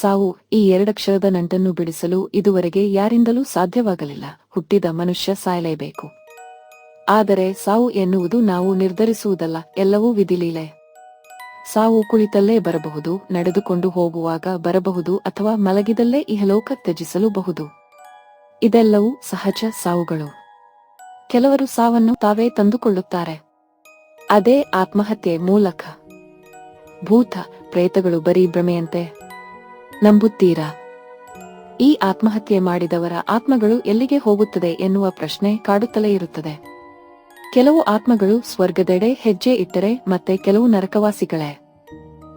ಸಾವು ಈ ಎರಡಕ್ಷರದ ನಂಟನ್ನು ಬಿಡಿಸಲು ಇದುವರೆಗೆ ಯಾರಿಂದಲೂ ಸಾಧ್ಯವಾಗಲಿಲ್ಲ. ಹುಟ್ಟಿದ ಮನುಷ್ಯ ಸಾಯಲೇಬೇಕು. ಆದರೆ ಸಾವು ಎನ್ನುವುದು ನಾವು ನಿರ್ಧರಿಸುವುದಲ್ಲ, ಎಲ್ಲವೂ ವಿಧಿಲೀಲೆ. ಸಾವು ಕುಳಿತಲ್ಲೇ ಬರಬಹುದು, ನಡೆದುಕೊಂಡು ಹೋಗುವಾಗ ಬರಬಹುದು ಅಥವಾ ಮಲಗಿದಲ್ಲೇ ಇಹಲೋಕ ತ್ಯಜಿಸಲೂಬಹುದು. ಇದೆಲ್ಲವೂ ಸಹಜ ಸಾವುಗಳು. ಕೆಲವರು ಸಾವನ್ನು ತಾವೇ ತಂದುಕೊಳ್ಳುತ್ತಾರೆ. ಅದೇ ಆತ್ಮಹತ್ಯೆ ಮೂಲಕ. ಭೂತ ಪ್ರೇತಗಳು ಬರೀ ಭ್ರಮೆಯಂತೆ. ನಂಬುತ್ತೀರಾ? ಈ ಆತ್ಮಹತ್ಯೆ ಮಾಡಿದವರ ಆತ್ಮಗಳು ಎಲ್ಲಿಗೆ ಹೋಗುತ್ತದೆ ಎನ್ನುವ ಪ್ರಶ್ನೆ ಕಾಡುತ್ತಲೇ ಇರುತ್ತದೆ. ಕೆಲವು ಆತ್ಮಗಳು ಸ್ವರ್ಗದೆಡೆ ಹೆಜ್ಜೆ ಇಟ್ಟರೆ ಮತ್ತೆ ಕೆಲವು ನರಕವಾಸಿಗಳೇ.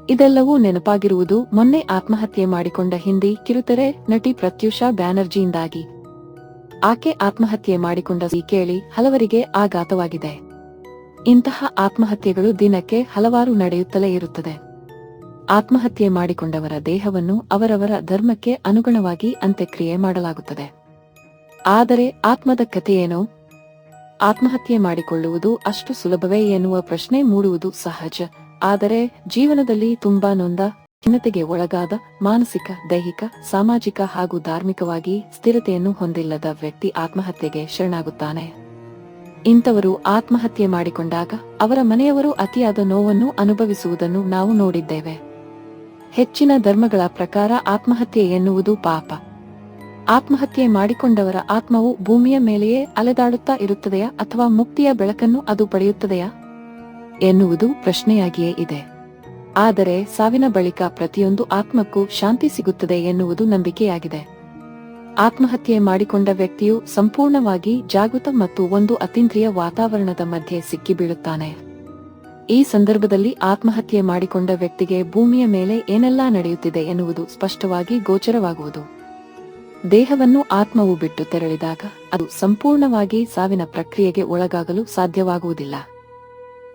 ಇದೆಲ್ಲವೂ ನೆನಪಾಗಿರುವುದು ಮೊನ್ನೆ ಆತ್ಮಹತ್ಯೆ ಮಾಡಿಕೊಂಡ ಹಿಂದಿ ಕಿರುತೆರೆ ನಟಿ ಪ್ರತ್ಯೂಷಾ ಬ್ಯಾನರ್ಜಿಯಿಂದಾಗಿ. ಆಕೆ ಆತ್ಮಹತ್ಯೆ ಮಾಡಿಕೊಂಡ ಈ ಕೇಳಿ ಹಲವರಿಗೆ ಆಘಾತವಾಗಿದೆ. ಇಂತಹ ಆತ್ಮಹತ್ಯೆಗಳು ದಿನಕ್ಕೆ ಹಲವಾರು ನಡೆಯುತ್ತಲೇ ಇರುತ್ತದೆ. ಆತ್ಮಹತ್ಯೆ ಮಾಡಿಕೊಂಡವರ ದೇಹವನ್ನು ಅವರವರ ಧರ್ಮಕ್ಕೆ ಅನುಗುಣವಾಗಿ ಅಂತ್ಯಕ್ರಿಯೆ ಮಾಡಲಾಗುತ್ತದೆ. ಆದರೆ ಆತ್ಮದ ಕಥೆಯೇನು? ಆತ್ಮಹತ್ಯೆ ಮಾಡಿಕೊಳ್ಳುವುದು ಅಷ್ಟು ಸುಲಭವೇ ಎನ್ನುವ ಪ್ರಶ್ನೆ ಮೂಡುವುದು ಸಹಜ. ಆದರೆ ಜೀವನದಲ್ಲಿ ತುಂಬಾ ನೊಂದ, ಖಿನ್ನತೆಗೆ ಒಳಗಾದ ಮಾನಸಿಕ, ದೈಹಿಕ, ಸಾಮಾಜಿಕ ಹಾಗೂ ಧಾರ್ಮಿಕವಾಗಿ ಸ್ಥಿರತೆಯನ್ನು ಹೊಂದಿಲ್ಲದ ವ್ಯಕ್ತಿ ಆತ್ಮಹತ್ಯೆಗೆ ಶರಣಾಗುತ್ತಾನೆ. ಇಂಥವರು ಆತ್ಮಹತ್ಯೆ ಮಾಡಿಕೊಂಡಾಗ ಅವರ ಮನೆಯವರು ಅತಿಯಾದ ನೋವನ್ನು ಅನುಭವಿಸುವುದನ್ನು ನಾವು ನೋಡಿದ್ದೇವೆ. ಹೆಚ್ಚಿನ ಧರ್ಮಗಳ ಪ್ರಕಾರ ಆತ್ಮಹತ್ಯೆ ಎನ್ನುವುದು ಪಾಪ. ಆತ್ಮಹತ್ಯೆ ಮಾಡಿಕೊಂಡವರ ಆತ್ಮವು ಭೂಮಿಯ ಮೇಲೆಯೇ ಅಲೆದಾಡುತ್ತಾ ಇರುತ್ತದೆಯಾ ಅಥವಾ ಮುಕ್ತಿಯ ಬೆಳಕನ್ನು ಅದು ಪಡೆಯುತ್ತದೆಯಾ? ಎನ್ನುವುದು ಪ್ರಶ್ನೆಯಾಗಿಯೇ ಇದೆ. ಆದರೆ ಸಾವಿನ ಬಳಿಕ ಪ್ರತಿಯೊಂದು ಆತ್ಮಕ್ಕೂ ಶಾಂತಿ ಸಿಗುತ್ತದೆ ಎನ್ನುವುದು ನಂಬಿಕೆಯಾಗಿದೆ. ಆತ್ಮಹತ್ಯೆ ಮಾಡಿಕೊಂಡ ವ್ಯಕ್ತಿಯು ಸಂಪೂರ್ಣವಾಗಿ ಜಾಗೃತ ಮತ್ತು ಒಂದು ಅತೀಂದ್ರಿಯ ವಾತಾವರಣದ ಮಧ್ಯೆ ಸಿಕ್ಕಿಬೀಳುತ್ತಾನೆ. ಈ ಸಂದರ್ಭದಲ್ಲಿ ಆತ್ಮಹತ್ಯೆ ಮಾಡಿಕೊಂಡ ವ್ಯಕ್ತಿಗೆ ಭೂಮಿಯ ಮೇಲೆ ಏನೆಲ್ಲಾ ನಡೆಯುತ್ತಿದೆ ಎನ್ನುವುದು ಸ್ಪಷ್ಟವಾಗಿ ಗೋಚರವಾಗುವುದು. ದೇಹವನ್ನು ಆತ್ಮವು ಬಿಟ್ಟು ತೆರಳಿದಾಗ ಅದು ಸಂಪೂರ್ಣವಾಗಿ ಸಾವಿನ ಪ್ರಕ್ರಿಯೆಗೆ ಒಳಗಾಗಲು ಸಾಧ್ಯವಾಗುವುದಿಲ್ಲ.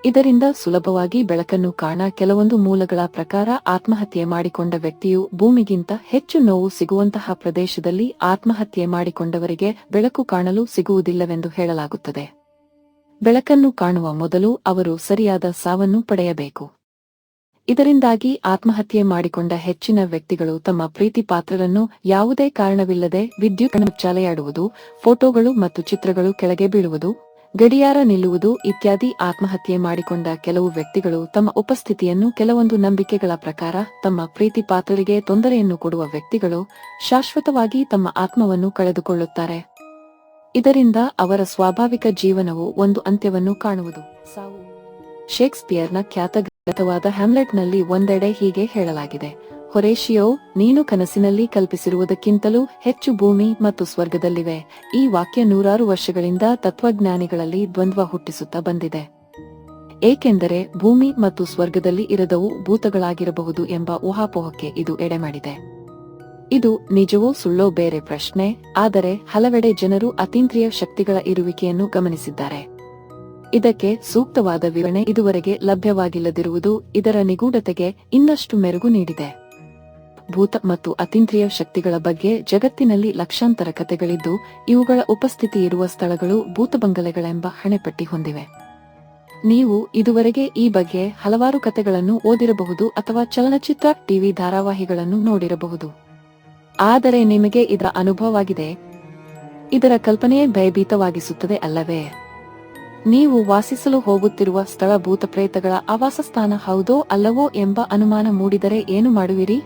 ಇದರಿಂದ ಸುಲಭವಾಗಿ ಬೆಳಕನ್ನು ಕಾಣ ಕೆಲವೊಂದು ಮೂಲಗಳ ಪ್ರಕಾರ ಆತ್ಮಹತ್ಯೆ ಮಾಡಿಕೊಂಡ ವ್ಯಕ್ತಿಯು ಭೂಮಿಗಿಂತ ಹೆಚ್ಚು ನೋವು ಸಿಗುವಂತಹ ಪ್ರದೇಶದಲ್ಲಿ ಆತ್ಮಹತ್ಯೆ ಮಾಡಿಕೊಂಡವರಿಗೆ ಬೆಳಕು ಕಾಣಲು ಸಿಗುವುದಿಲ್ಲವೆಂದು ಹೇಳಲಾಗುತ್ತದೆ. ಬೆಳಕನ್ನು ಕಾಣುವ ಮೊದಲು ಅವರು ಸರಿಯಾದ ಸಾವನ್ನು ಪಡೆಯಬೇಕು. ಇದರಿಂದಾಗಿ ಆತ್ಮಹತ್ಯೆ ಮಾಡಿಕೊಂಡ ಹೆಚ್ಚಿನ ವ್ಯಕ್ತಿಗಳು ತಮ್ಮ ಪ್ರೀತಿ ಪಾತ್ರರನ್ನು ಯಾವುದೇ ಕಾರಣವಿಲ್ಲದೆ ವಿದ್ಯುತ್ ಚಾಲೆಯಾಡುವುದು ಫೋಟೋಗಳು ಮತ್ತು ಚಿತ್ರಗಳು ಕೆಳಗೆ ಬೀಳುವುದು, ಗಡಿಯಾರ ನಿಲ್ಲುವುದು ಇತ್ಯಾದಿ ಆತ್ಮಹತ್ಯೆ ಮಾಡಿಕೊಂಡ ಕೆಲವು ವ್ಯಕ್ತಿಗಳು ತಮ್ಮ ಉಪಸ್ಥಿತಿಯನ್ನು ಕೆಲವೊಂದು ನಂಬಿಕೆಗಳ ಪ್ರಕಾರ ತಮ್ಮ ಪ್ರೀತಿ ಪಾತ್ರರಿಗೆ ತೊಂದರೆಯನ್ನು ಕೊಡುವ ವ್ಯಕ್ತಿಗಳು ಶಾಶ್ವತವಾಗಿ ತಮ್ಮ ಆತ್ಮವನ್ನು ಕಳೆದುಕೊಳ್ಳುತ್ತಾರೆ. ಇದರಿಂದ ಅವರ ಸ್ವಾಭಾವಿಕ ಜೀವನವು ಒಂದು ಅಂತ್ಯವನ್ನು ಕಾಣುವುದು. ಸಾವು. ಶೇಕ್ಸ್ಪಿಯರ್ನ ಖ್ಯಾತ ಗ್ರಂಥವಾದ ಹ್ಯಾಮ್ಲೆಟ್ನಲ್ಲಿ ಒಂದೆಡೆ ಹೀಗೆ ಹೇಳಲಾಗಿದೆ. ಹೊರೇಶಿಯೋ ನೀನು ಕನಸಿನಲ್ಲಿ ಕಲ್ಪಿಸಿರುವುದಕ್ಕಿಂತಲೂ ಹೆಚ್ಚು ಭೂಮಿ ಮತ್ತು ಸ್ವರ್ಗದಲ್ಲಿವೆ. ಈ ವಾಕ್ಯ ನೂರಾರು ವರ್ಷಗಳಿಂದ ತತ್ವಜ್ಞಾನಿಗಳಲ್ಲಿ ದ್ವಂದ್ವ ಹುಟ್ಟಿಸುತ್ತಾ ಬಂದಿದೆ. ಏಕೆಂದರೆ ಭೂಮಿ ಮತ್ತು ಸ್ವರ್ಗದಲ್ಲಿ ಇರದವು ಭೂತಗಳಾಗಿರಬಹುದು ಎಂಬ ಊಹಾಪೋಹಕ್ಕೆ ಇದು ಎಡೆಮಾಡಿದೆ. ಇದು ನಿಜವೂ ಸುಳ್ಳೋ ಬೇರೆ ಪ್ರಶ್ನೆ, ಆದರೆ ಹಲವೆಡೆ ಜನರು ಅತೀಂದ್ರಿಯ ಶಕ್ತಿಗಳ ಇರುವಿಕೆಯನ್ನು ಗಮನಿಸಿದ್ದಾರೆ. ಇದಕ್ಕೆ ಸೂಕ್ತವಾದ ವಿವರಣೆ ಇದುವರೆಗೆ ಲಭ್ಯವಾಗಿಲ್ಲದಿರುವುದು ಇದರ ನಿಗೂಢತೆಗೆ ಇನ್ನಷ್ಟು ಮೆರುಗು ನೀಡಿದೆ. ಭೂತ ಮತ್ತು ಅತೀಂದ್ರಿಯ ಶಕ್ತಿಗಳ ಬಗ್ಗೆ ಜಗತ್ತಿನಲ್ಲಿ ಲಕ್ಷಾಂತರ ಕಥೆಗಳಿದ್ದು, ಇವುಗಳ ಉಪಸ್ಥಿತಿ ಇರುವ ಸ್ಥಳಗಳು ಭೂತಬಂಗಲೆಗಳೆಂಬ ಹಣೆಪಟ್ಟಿ ಹೊಂದಿವೆ. ನೀವು ಇದುವರೆಗೆ ಈ ಬಗ್ಗೆ ಹಲವಾರು ಕಥೆಗಳನ್ನು ಓದಿರಬಹುದು ಅಥವಾ ಚಲನಚಿತ್ರ, ಟಿವಿ ಧಾರಾವಾಹಿಗಳನ್ನು ನೋಡಿರಬಹುದು. ಆದರೆ ನಿಮಗೆ ಇದರ ಅನುಭವವಾಗಿದೆ. ಇದರ ಕಲ್ಪನೆಯೇ ಭಯಭೀತವಾಗಿಸುತ್ತದೆ ಅಲ್ಲವೇ? ನೀವು ವಾಸಿಸಲು ಹೋಗುತ್ತಿರುವ ಸ್ಥಳ ಭೂತ ಪ್ರೇತಗಳ ಆವಾಸಸ್ಥಾನ ಹೌದೋ ಅಲ್ಲವೋ ಎಂಬ ಅನುಮಾನ ಮೂಡಿದರೆ ಏನು ಮಾಡುವಿರಿ?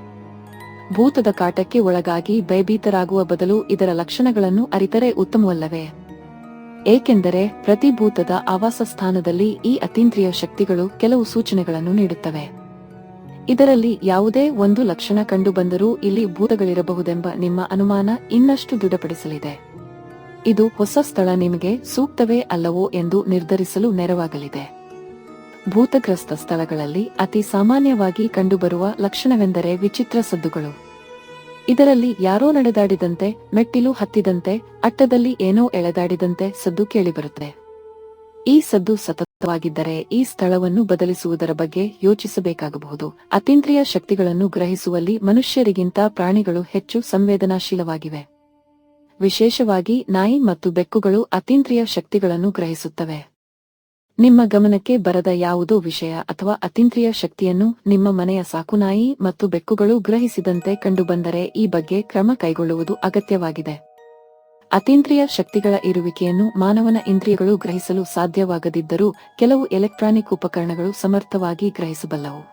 ಭೂತದ ಕಾಟಕ್ಕೆ ಒಳಗಾಗಿ ಭಯಭೀತರಾಗುವ ಬದಲು ಇದರ ಲಕ್ಷಣಗಳನ್ನು ಅರಿತರೆ ಉತ್ತಮವಲ್ಲವೇ? ಏಕೆಂದರೆ ಪ್ರತಿ ಭೂತದ ಆವಾಸ ಸ್ಥಾನದಲ್ಲಿ ಈ ಅತೀಂದ್ರಿಯ ಶಕ್ತಿಗಳು ಕೆಲವು ಸೂಚನೆಗಳನ್ನು ನೀಡುತ್ತವೆ. ಇದರಲ್ಲಿ ಯಾವುದೇ ಒಂದು ಲಕ್ಷಣ ಕಂಡುಬಂದರೂ ಇಲ್ಲಿ ಭೂತಗಳಿರಬಹುದೆಂಬ ನಿಮ್ಮ ಅನುಮಾನ ಇನ್ನಷ್ಟು ದೃಢಪಡಿಸಲಿದೆ. ಇದು ಹೊಸ ಸ್ಥಳ ನಿಮಗೆ ಸೂಕ್ತವೇ ಅಲ್ಲವೋ ಎಂದು ನಿರ್ಧರಿಸಲು ನೆರವಾಗಲಿದೆ. ಭೂತಗ್ರಸ್ತ ಸ್ಥಳಗಳಲ್ಲಿ ಅತಿ ಸಾಮಾನ್ಯವಾಗಿ ಕಂಡುಬರುವ ಲಕ್ಷಣವೆಂದರೆ ವಿಚಿತ್ರ ಸದ್ದುಗಳು. ಇದರಲ್ಲಿ ಯಾರೋ ನಡೆದಾಡಿದಂತೆ, ಮೆಟ್ಟಿಲು ಹತ್ತಿದಂತೆ, ಅಟ್ಟದಲ್ಲಿ ಏನೋ ಎಳೆದಾಡಿದಂತೆ ಸದ್ದು ಕೇಳಿಬರುತ್ತದೆ ಈ ಸದ್ದು ಸತತವಾಗಿದ್ದರೆ ಈ ಸ್ಥಳವನ್ನು ಬದಲಿಸುವುದರ ಬಗ್ಗೆ ಯೋಚಿಸಬೇಕಾಗಬಹುದು. ಅತೀಂದ್ರಿಯ ಶಕ್ತಿಗಳನ್ನು ಗ್ರಹಿಸುವಲ್ಲಿ ಮನುಷ್ಯರಿಗಿಂತ ಪ್ರಾಣಿಗಳು ಹೆಚ್ಚು ಸಂವೇದನಾಶೀಲವಾಗಿವೆ. ವಿಶೇಷವಾಗಿ ನಾಯಿ ಮತ್ತು ಬೆಕ್ಕುಗಳು ಅತೀಂದ್ರಿಯ ಶಕ್ತಿಗಳನ್ನು ಗ್ರಹಿಸುತ್ತವೆ. ನಿಮ್ಮ ಗಮನಕ್ಕೆ ಬರದ ಯಾವುದೋ ವಿಷಯ ಅಥವಾ ಅತೀಂದ್ರಿಯ ಶಕ್ತಿಯನ್ನು ನಿಮ್ಮ ಮನೆಯ ಸಾಕುನಾಯಿ ಮತ್ತು ಬೆಕ್ಕುಗಳು ಗ್ರಹಿಸಿದಂತೆ ಕಂಡುಬಂದರೆ ಈ ಬಗ್ಗೆ ಕ್ರಮ ಕೈಗೊಳ್ಳುವುದು ಅಗತ್ಯವಾಗಿದೆ. ಅತೀಂದ್ರಿಯ ಶಕ್ತಿಗಳ ಇರುವಿಕೆಯನ್ನು ಮಾನವನ ಇಂದ್ರಿಯಗಳು ಗ್ರಹಿಸಲು ಸಾಧ್ಯವಾಗದಿದ್ದರೂ ಕೆಲವು ಎಲೆಕ್ಟ್ರಾನಿಕ್ ಉಪಕರಣಗಳು ಸಮರ್ಥವಾಗಿ ಗ್ರಹಿಸಬಲ್ಲವು.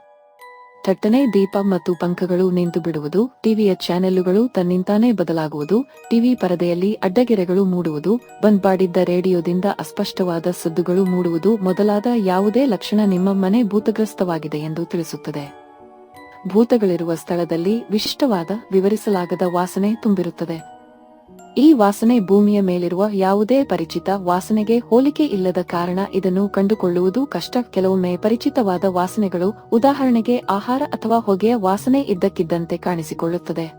ಥಟ್ಟನೆ ದೀಪ ಮತ್ತು ಪಂಖಗಳು ನಿಂತು ಬಿಡುವುದು ಟಿವಿಯ ಚಾನೆಲ್ಲುಗಳು ತನ್ನಿಂತಾನೇ ಬದಲಾಗುವುದು, ಟಿವಿ ಪರದೆಯಲ್ಲಿ ಅಡ್ಡಗೆರೆಗಳು ಮೂಡುವುದು ಬಂದ್ ಮಾಡಿದ್ದ ರೇಡಿಯೋದಿಂದ ಅಸ್ಪಷ್ಟವಾದ ಸದ್ದುಗಳು ಮೂಡುವುದು ಮೊದಲಾದ ಯಾವುದೇ ಲಕ್ಷಣ ನಿಮ್ಮ ಮನೆ ಭೂತಗ್ರಸ್ತವಾಗಿದೆ ಎಂದು ತಿಳಿಸುತ್ತದೆ. ಭೂತಗಳಿರುವ ಸ್ಥಳದಲ್ಲಿ ವಿಶಿಷ್ಟವಾದ ವಿವರಿಸಲಾಗದ ವಾಸನೆ ತುಂಬಿರುತ್ತದೆ. ಈ ವಾಸನೆ ಭೂಮಿಯ ಮೇಲಿರುವ ಯಾವುದೇ ಪರಿಚಿತ ವಾಸನೆಗೆ ಹೋಲಿಕೆ ಇಲ್ಲದ ಕಾರಣ ಇದನ್ನು ಕಂಡುಕೊಳ್ಳುವುದು ಕಷ್ಟ. ಕೆಲವೊಮ್ಮೆ ಪರಿಚಿತವಾದ ವಾಸನೆಗಳು ಉದಾಹರಣೆಗೆ ಆಹಾರ ಅಥವಾ ಹೊಗೆಯ ವಾಸನೆ ಇದ್ದಕ್ಕಿದ್ದಂತೆ ಕಾಣಿಸಿಕೊಳ್ಳುತ್ತದೆ.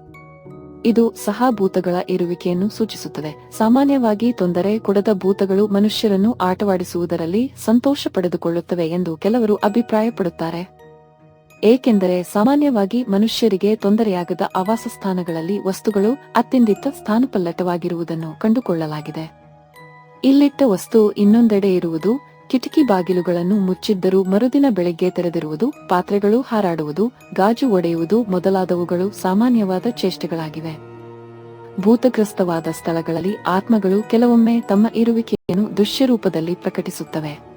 ಇದು ಸಹ ಭೂತಗಳ ಇರುವಿಕೆಯನ್ನು ಸೂಚಿಸುತ್ತದೆ. ಸಾಮಾನ್ಯವಾಗಿ ತೊಂದರೆ ಕೊಡದ ಭೂತಗಳು ಮನುಷ್ಯರನ್ನು ಆಟವಾಡಿಸುವುದರಲ್ಲಿ ಸಂತೋಷ ಪಡೆದುಕೊಳ್ಳುತ್ತವೆ ಎಂದು ಕೆಲವರು ಅಭಿಪ್ರಾಯಪಡುತ್ತಾರೆ. ಏಕೆಂದರೆ ಸಾಮಾನ್ಯವಾಗಿ ಮನುಷ್ಯರಿಗೆ ತೊಂದರೆಯಾಗದ ಆವಾಸ ಸ್ಥಾನಗಳಲ್ಲಿ ವಸ್ತುಗಳು ಅತ್ಯಂತ ಸ್ಥಾನಪಲ್ಲಟವಾಗಿರುವುದನ್ನು ಕಂಡುಕೊಳ್ಳಲಾಗಿದೆ. ಇಲ್ಲಿಟ್ಟ ವಸ್ತು ಇನ್ನೊಂದೆಡೆ ಇರುವುದು, ಕಿಟಕಿ ಬಾಗಿಲುಗಳನ್ನು ಮುಚ್ಚಿದ್ದರೂ ಮರುದಿನ ಬೆಳಗ್ಗೆ ತೆರೆದಿರುವುದು, ಪಾತ್ರೆಗಳು ಹಾರಾಡುವುದು, ಗಾಜು ಒಡೆಯುವುದು ಮೊದಲಾದವುಗಳು ಸಾಮಾನ್ಯವಾದ ಚೇಷ್ಟೆಗಳಾಗಿವೆ. ಭೂತಗ್ರಸ್ತವಾದ ಸ್ಥಳಗಳಲ್ಲಿ ಆತ್ಮಗಳು ಕೆಲವೊಮ್ಮೆ ತಮ್ಮ ಇರುವಿಕೆಯನ್ನು ದೃಶ್ಯರೂಪದಲ್ಲಿ ಪ್ರಕಟಿಸುತ್ತವೆ.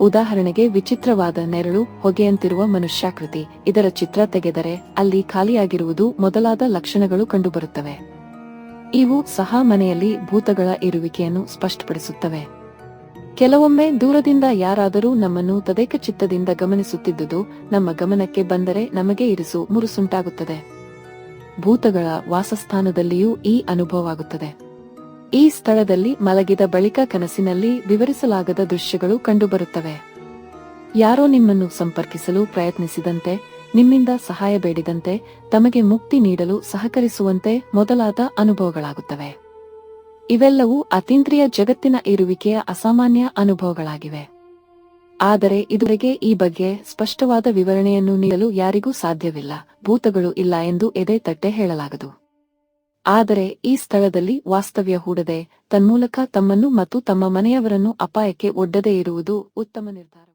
ಉದಾಹರಣೆಗೆ ವಿಚಿತ್ರವಾದ ನೆರಳು, ಹೊಗೆಯಂತಿರುವ ಮನುಷ್ಯಾಕೃತಿ, ಇದರ ಚಿತ್ರ ತೆಗೆದರೆ ಅಲ್ಲಿ ಖಾಲಿಯಾಗಿರುವುದು ಮೊದಲಾದ ಲಕ್ಷಣಗಳು ಕಂಡುಬರುತ್ತವೆ. ಇವು ಸಹ ಮನೆಯಲ್ಲಿ ಭೂತಗಳ ಇರುವಿಕೆಯನ್ನು ಸ್ಪಷ್ಟಪಡಿಸುತ್ತವೆ. ಕೆಲವೊಮ್ಮೆ ದೂರದಿಂದ ಯಾರಾದರೂ ನಮ್ಮನ್ನು ತದೇಕ ಚಿತ್ತದಿಂದ ಗಮನಿಸುತ್ತಿದ್ದುದು, ನಮ್ಮ ಗಮನಕ್ಕೆ ಬಂದರೆ ನಮಗೆ ಇರಿಸು ಮುರುಸುಂಟಾಗುತ್ತದೆ. ಭೂತಗಳ ವಾಸಸ್ಥಾನದಲ್ಲಿಯೂ ಈ ಅನುಭವವಾಗುತ್ತದೆ. ಈ ಸ್ಥಳದಲ್ಲಿ ಮಲಗಿದ ಬಳಿಕ ಕನಸಿನಲ್ಲಿ ವಿವರಿಸಲಾಗದ ದೃಶ್ಯಗಳು ಕಂಡುಬರುತ್ತವೆ. ಯಾರೋ ನಿಮ್ಮನ್ನು ಸಂಪರ್ಕಿಸಲು ಪ್ರಯತ್ನಿಸಿದಂತೆ, ನಿಮ್ಮಿಂದ ಸಹಾಯ ಬೇಡಿದಂತೆ, ತಮಗೆ ಮುಕ್ತಿ ನೀಡಲು ಸಹಕರಿಸುವಂತೆ ಮೊದಲಾದ ಅನುಭವಗಳಾಗುತ್ತವೆ. ಇವೆಲ್ಲವೂ ಅತೀಂದ್ರಿಯ ಜಗತ್ತಿನ ಇರುವಿಕೆಯ ಅಸಾಮಾನ್ಯ ಅನುಭವಗಳಾಗಿವೆ. ಆದರೆ ಇದುವರೆಗೆ ಈ ಬಗ್ಗೆ ಸ್ಪಷ್ಟವಾದ ವಿವರಣೆಯನ್ನು ನೀಡಲು ಯಾರಿಗೂ ಸಾಧ್ಯವಿಲ್ಲ, ಭೂತಗಳು ಇಲ್ಲ ಎಂದು ಎದೆ ತಟ್ಟೆ ಹೇಳಲಾಗದು. ಆದರೆ ಈ ಸ್ಥಳದಲ್ಲಿ ವಾಸ್ತವ್ಯ ಹೂಡದೆ ತನ್ಮೂಲಕ ತಮ್ಮನ್ನು ಮತ್ತು ತಮ್ಮ ಮನೆಯವರನ್ನು ಅಪಾಯಕ್ಕೆ ಒಡ್ಡದೇ ಇರುವುದು ಉತ್ತಮ ನಿರ್ಧಾರ.